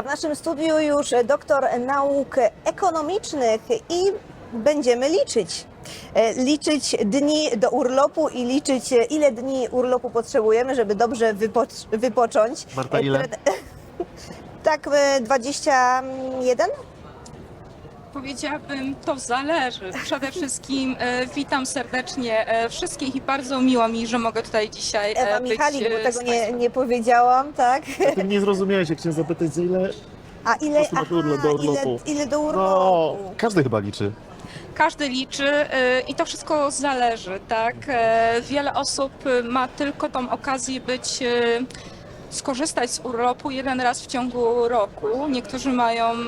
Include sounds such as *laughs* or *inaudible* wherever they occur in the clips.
A w naszym studiu już doktor nauk ekonomicznych i będziemy liczyć. E, Liczyć dni do urlopu i liczyć, e, ile dni urlopu potrzebujemy, żeby dobrze wypoc- wypocząć. Marta, E, ile? *laughs* Tak, e, 21? Powiedziałabym, to zależy. Przede wszystkim e, witam serdecznie e, wszystkich i bardzo miło mi, że mogę tutaj dzisiaj e, Ewa być Michalik, e, bo z tego nie, Państwem. nie powiedziałam, tak? Nie zrozumiałeś, jak chciałem zapytać, za ile. A ile, na urlop- do ile, urlopu. ile do No, urlopu? każdy chyba liczy. Każdy liczy e, i to wszystko zależy, tak? E, Wiele osób e, ma tylko tą okazję być e, skorzystać z urlopu jeden raz w ciągu roku. Niektórzy mają e,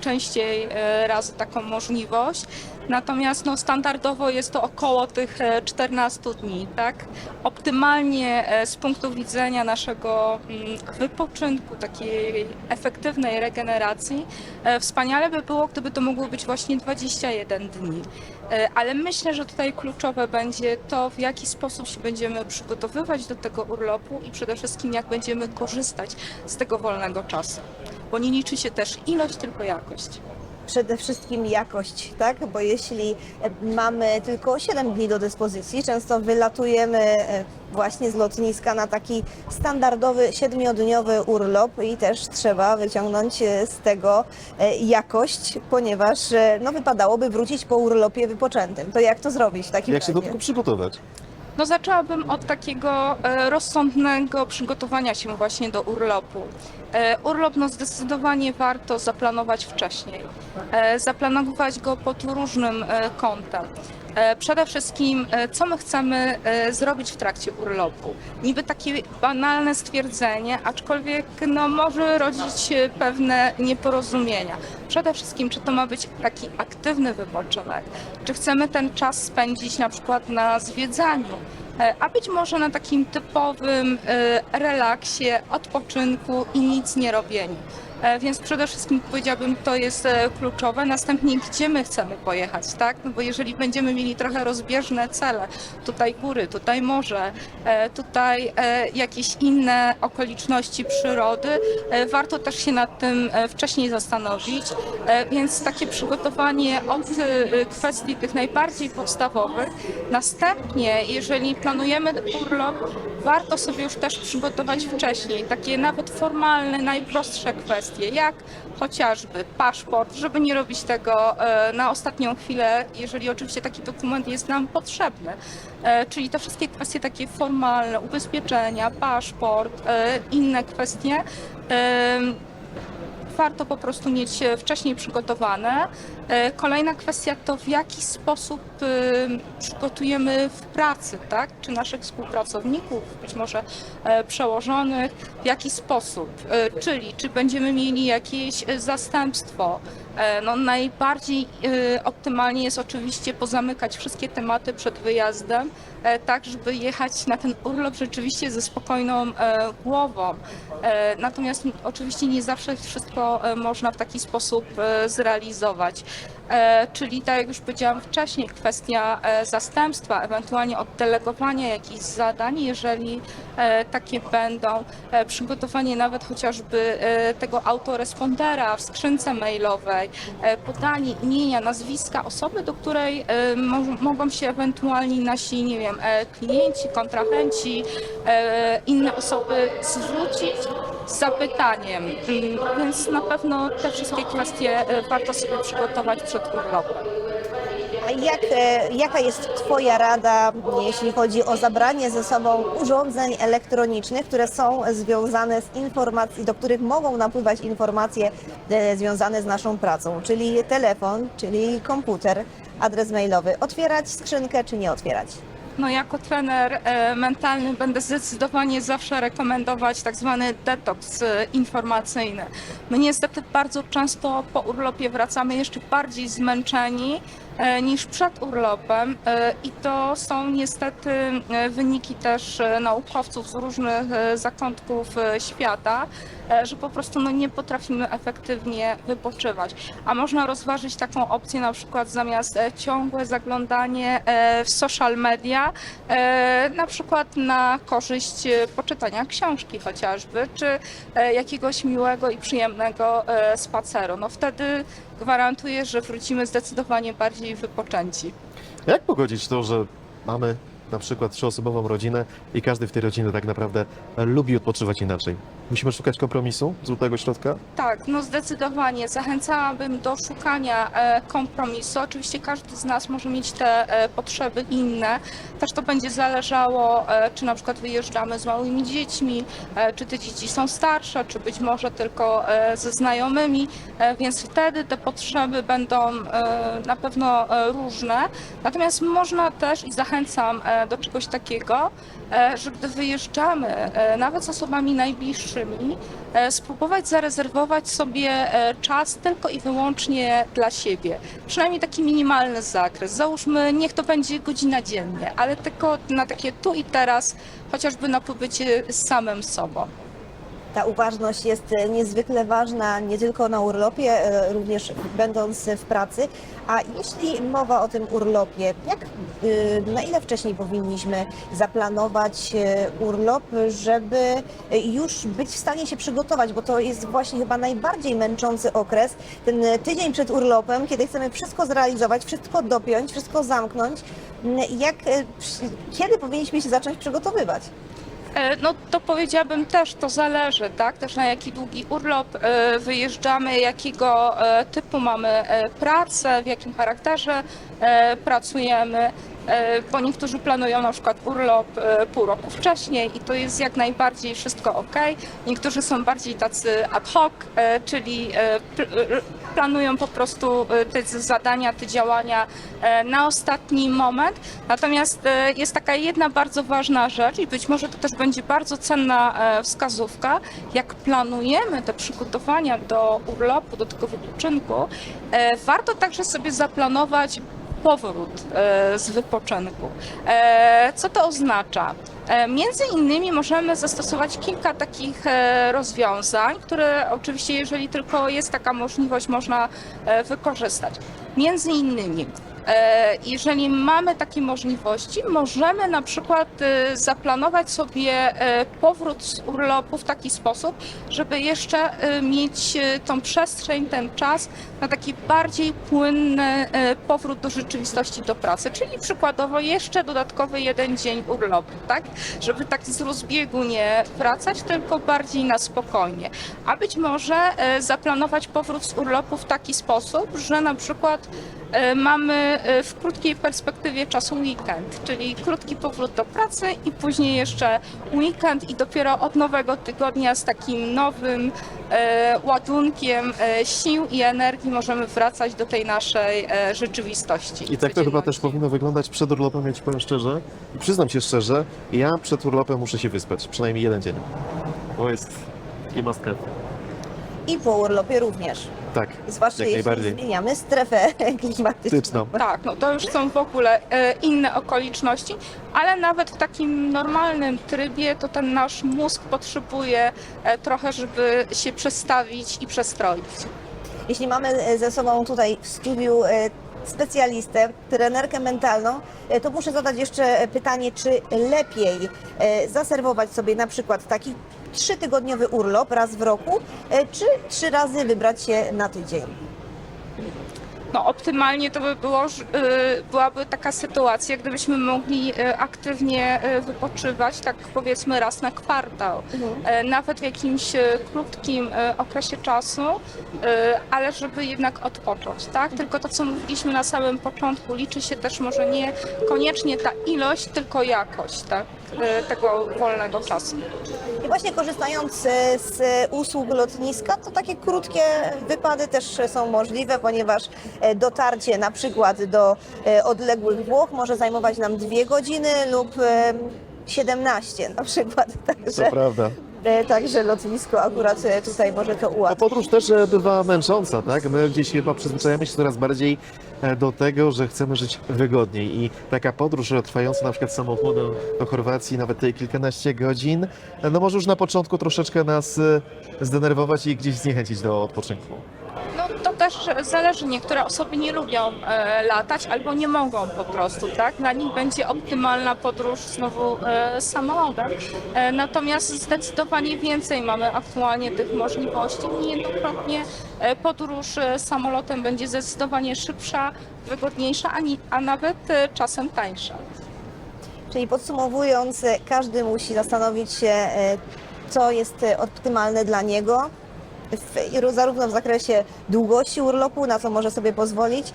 częściej e, razy taką możliwość. Natomiast no, standardowo jest to około tych e, 14 dni, tak? Optymalnie e, z punktu widzenia naszego mm, wypoczynku, takiej efektywnej regeneracji, e, wspaniale by było, gdyby to mogło być właśnie 21 dni. E, Ale myślę, że tutaj kluczowe będzie to, w jaki sposób się będziemy przygotowywać do tego urlopu i przede wszystkim jak będziemy korzystać z tego wolnego czasu. Bo nie liczy się też ilość, tylko jakość. Przede wszystkim jakość, tak? Bo jeśli e, mamy tylko 7 dni do dyspozycji, często wylatujemy e, właśnie z lotniska na taki standardowy siedmiodniowy urlop i też trzeba wyciągnąć e, z tego jakość, ponieważ no, wypadałoby wrócić po urlopie wypoczętym. To jak to zrobić w takim Jak się do razie? tego przygotować? No zaczęłabym od takiego e, rozsądnego przygotowania się właśnie do urlopu. E, Urlop no zdecydowanie warto zaplanować wcześniej. E, Zaplanować go pod różnym kątem. E, Przede wszystkim, e, co my chcemy e, zrobić w trakcie urlopu. Niby takie banalne stwierdzenie, aczkolwiek no, może rodzić pewne nieporozumienia. Przede wszystkim, czy to ma być taki aktywny wypoczynek, czy chcemy ten czas spędzić na przykład na zwiedzaniu, a być może na takim typowym relaksie, odpoczynku i nic nie robieniu. E, Więc przede wszystkim powiedziałabym, to jest e, kluczowe. Następnie, gdzie my chcemy pojechać, tak? No bo jeżeli będziemy mieli trochę rozbieżne cele, tutaj góry, tutaj morze, e, tutaj jakieś inne okoliczności przyrody, warto też się nad tym wcześniej zastanowić. Więc takie przygotowanie od kwestii tych najbardziej podstawowych. Następnie, jeżeli planujemy urlop, warto sobie już też przygotować wcześniej takie nawet formalne, najprostsze kwestie, jak chociażby paszport, żeby nie robić tego e, na ostatnią chwilę, jeżeli oczywiście taki dokument jest nam potrzebny. E, Czyli te wszystkie kwestie takie formalne, ubezpieczenia, paszport, e, inne kwestie. Warto po prostu mieć e, wcześniej przygotowane. E, Kolejna kwestia to w jaki sposób e, przygotujemy w pracy, tak? Czy naszych współpracowników, być może przełożonych, w jaki sposób, czyli czy będziemy mieli jakieś zastępstwo. E, No, najbardziej e, optymalnie jest oczywiście pozamykać wszystkie tematy przed wyjazdem, e, tak żeby jechać na ten urlop rzeczywiście ze spokojną głową. Natomiast oczywiście nie zawsze wszystko można w taki sposób zrealizować. Czyli tak jak już powiedziałam wcześniej, kwestia zastępstwa, ewentualnie oddelegowania jakichś zadań, jeżeli takie będą, przygotowanie nawet chociażby tego autorespondera w skrzynce mailowej, e, podanie imienia, nazwiska osoby, do której e, mo- mogą się ewentualnie nasi, nie wiem, e, klienci, kontrahenci, inne osoby zwrócić z zapytaniem. Mm, Więc na pewno te wszystkie kwestie warto sobie przygotować przed urlopem. Jak, e, jaka jest Twoja rada, jeśli chodzi o zabranie ze sobą urządzeń elektronicznych, które są związane z informacji, do których mogą napływać informacje e, związane z naszą pracą, czyli telefon, czyli komputer, adres mailowy. Otwierać skrzynkę czy nie otwierać? No jako trener e, mentalny będę zdecydowanie zawsze rekomendować tak zwany detoks informacyjny. My niestety bardzo często po urlopie wracamy jeszcze bardziej zmęczeni niż przed urlopem e, i to są niestety e, wyniki też e, naukowców z różnych e, zakątków e, świata, e, że po prostu no, nie potrafimy efektywnie wypoczywać. A można rozważyć taką opcję na przykład zamiast e, ciągłe zaglądanie e, w social media, e, na przykład na korzyść e, poczytania książki chociażby, czy e, jakiegoś miłego i przyjemnego e, spaceru. No wtedy gwarantuję, że wrócimy zdecydowanie bardziej wypoczęci. Jak pogodzić to, że mamy na przykład trzyosobową rodzinę i każdy w tej rodzinie tak naprawdę lubi odpoczywać inaczej? Musimy szukać kompromisu, złotego środka? Tak, no zdecydowanie. Zachęcałabym do szukania e, kompromisu. Oczywiście każdy z nas może mieć te e, potrzeby inne. Też to będzie zależało, e, czy na przykład wyjeżdżamy z małymi dziećmi, czy te dzieci są starsze, czy być może tylko ze znajomymi, więc wtedy te potrzeby będą na pewno różne. Natomiast można też i zachęcam do czegoś takiego, że gdy wyjeżdżamy, nawet z osobami najbliższymi, e, spróbować zarezerwować sobie e, czas tylko i wyłącznie dla siebie. Przynajmniej taki minimalny zakres. Załóżmy, niech to będzie godzina dziennie, ale tylko na takie tu i teraz, chociażby na pobycie z samym sobą. Ta uważność jest e, niezwykle ważna nie tylko na urlopie, e, również będąc w pracy. A jeśli mowa o tym urlopie, jak, y, na ile wcześniej powinniśmy zaplanować e, urlop, żeby już być w stanie się przygotować, bo to jest właśnie chyba najbardziej męczący okres, ten tydzień przed urlopem, kiedy chcemy wszystko zrealizować, wszystko dopiąć, wszystko zamknąć. Jak, kiedy powinniśmy się zacząć przygotowywać? E, No to powiedziałabym też, to zależy, tak? Też na jaki długi urlop e, wyjeżdżamy, jakiego e, typu mamy pracę, w jakim charakterze pracujemy. Bo niektórzy planują na przykład urlop pół roku wcześniej i to jest jak najbardziej wszystko ok. Niektórzy są bardziej tacy ad hoc, czyli planują po prostu e, te zadania, te działania e, na ostatni moment. Natomiast e, jest taka jedna bardzo ważna rzecz i być może to też będzie bardzo cenna e, wskazówka, jak planujemy te przygotowania do urlopu, do tego wypoczynku, warto także sobie zaplanować powrót z wypoczynku. Co to oznacza? E, Między innymi możemy zastosować kilka takich e, rozwiązań, które oczywiście, jeżeli tylko jest taka możliwość, można e, wykorzystać. Między innymi, e, jeżeli mamy takie możliwości, możemy na przykład e, zaplanować sobie e, powrót z urlopu w taki sposób, żeby jeszcze mieć tą przestrzeń, ten czas na taki bardziej płynny powrót do rzeczywistości, do pracy, czyli przykładowo jeszcze dodatkowy jeden dzień urlopu, tak? Żeby tak z rozbiegu nie wracać, tylko bardziej na spokojnie. A być może zaplanować powrót z urlopu w taki sposób, że na przykład e, mamy e, w krótkiej perspektywie czasu weekend, czyli krótki powrót do pracy i później jeszcze weekend i dopiero od nowego tygodnia z takim nowym e, ładunkiem sił i energii możemy wracać do tej naszej rzeczywistości. I tak to chyba też powinno wyglądać przed urlopem, ja ci powiem szczerze. I przyznam się szczerze, ja przed urlopem muszę się wyspać, przynajmniej jeden dzień. To jest i must have. I po urlopie również. Tak, Zwłaszcza jak jeśli najbardziej. zmieniamy strefę *laughs* klimatyczną. Tak, no to już są w ogóle e, inne okoliczności, ale nawet w takim normalnym trybie to ten nasz mózg potrzebuje e, trochę, żeby się przestawić i przestroić. Jeśli mamy e, ze sobą tutaj w studiu e, specjalistę, trenerkę mentalną, e, to muszę zadać jeszcze pytanie, czy lepiej e, zaserwować sobie na przykład taki trzytygodniowy urlop raz w roku, e, czy trzy razy wybrać się na tydzień? No optymalnie to by było, y, byłaby taka sytuacja, gdybyśmy mogli y, aktywnie y, wypoczywać, tak powiedzmy raz na kwartał, E, nawet w jakimś krótkim okresie czasu, ale żeby jednak odpocząć, tak? Tylko to, co mówiliśmy na samym początku, liczy się też może nie koniecznie ta ilość, tylko jakość, tak? Y, tego wolnego czasu. I właśnie korzystając e, z usług lotniska, to takie krótkie wypady też są możliwe, ponieważ e, dotarcie na przykład do e, odległych Włoch może zajmować nam dwie godziny lub e, 17 na przykład. *laughs* To Także prawda. E, Także lotnisko akurat e, tutaj może to ułatwić. podróż też e, bywa męcząca, tak? My gdzieś chyba przyzwyczajamy się coraz bardziej do tego, że chcemy żyć wygodniej i taka podróż trwająca na przykład samochodem do Chorwacji nawet kilkanaście godzin, no może już na początku troszeczkę nas zdenerwować i gdzieś zniechęcić do odpoczynku. No to też zależy, niektóre osoby nie lubią e, latać albo nie mogą po prostu, tak? Dla nich będzie optymalna podróż znowu e, samolotem. E, natomiast zdecydowanie więcej mamy aktualnie tych możliwości. Niejednokrotnie e, podróż e, samolotem będzie zdecydowanie szybsza, wygodniejsza, a, a nawet e, czasem tańsza. Czyli podsumowując, e, każdy musi zastanowić się, e, co jest e, optymalne dla niego, w, zarówno w zakresie długości urlopu, na co może sobie pozwolić,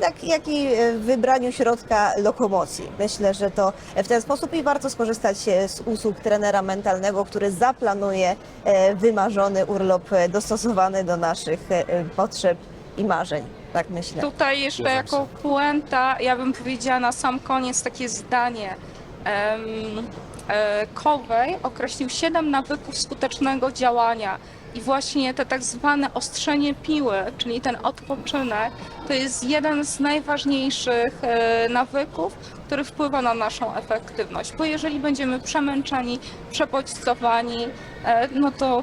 tak, jak i w wybraniu środka lokomocji. Myślę, że to w ten sposób i warto skorzystać z usług trenera mentalnego, który zaplanuje e, wymarzony urlop e, dostosowany do naszych potrzeb i marzeń. Tak myślę. Tutaj jeszcze Zgadzam jako puenta, ja bym powiedziała na sam koniec takie zdanie. Kowej określił siedem nawyków skutecznego działania. I właśnie te tak zwane ostrzenie piły, czyli ten odpoczynek, to jest jeden z najważniejszych e, nawyków, który wpływa na naszą efektywność. Bo jeżeli będziemy przemęczeni, przebodźcowani, e, no to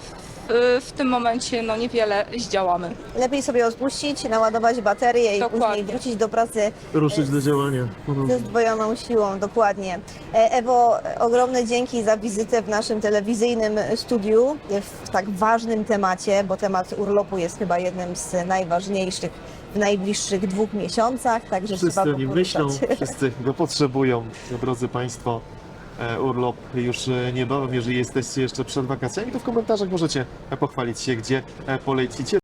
w, w tym momencie no niewiele zdziałamy. Lepiej sobie odpuścić, naładować baterię i Dokładnie. później wrócić do pracy Ruszyć do działania. ze zdwojoną siłą, dokładnie. E, Ewo, ogromne dzięki za wizytę w naszym telewizyjnym studiu w tak ważnym temacie, bo temat urlopu jest chyba jednym z najważniejszych w najbliższych dwóch miesiącach, także Wszyscy trzeba o go nim poruszać. myślą, wszyscy go potrzebują. Drodzy Państwo, e, urlop już e, niebawem, jeżeli jesteście jeszcze przed wakacjami, to w komentarzach możecie e, pochwalić się, gdzie e, polecicie.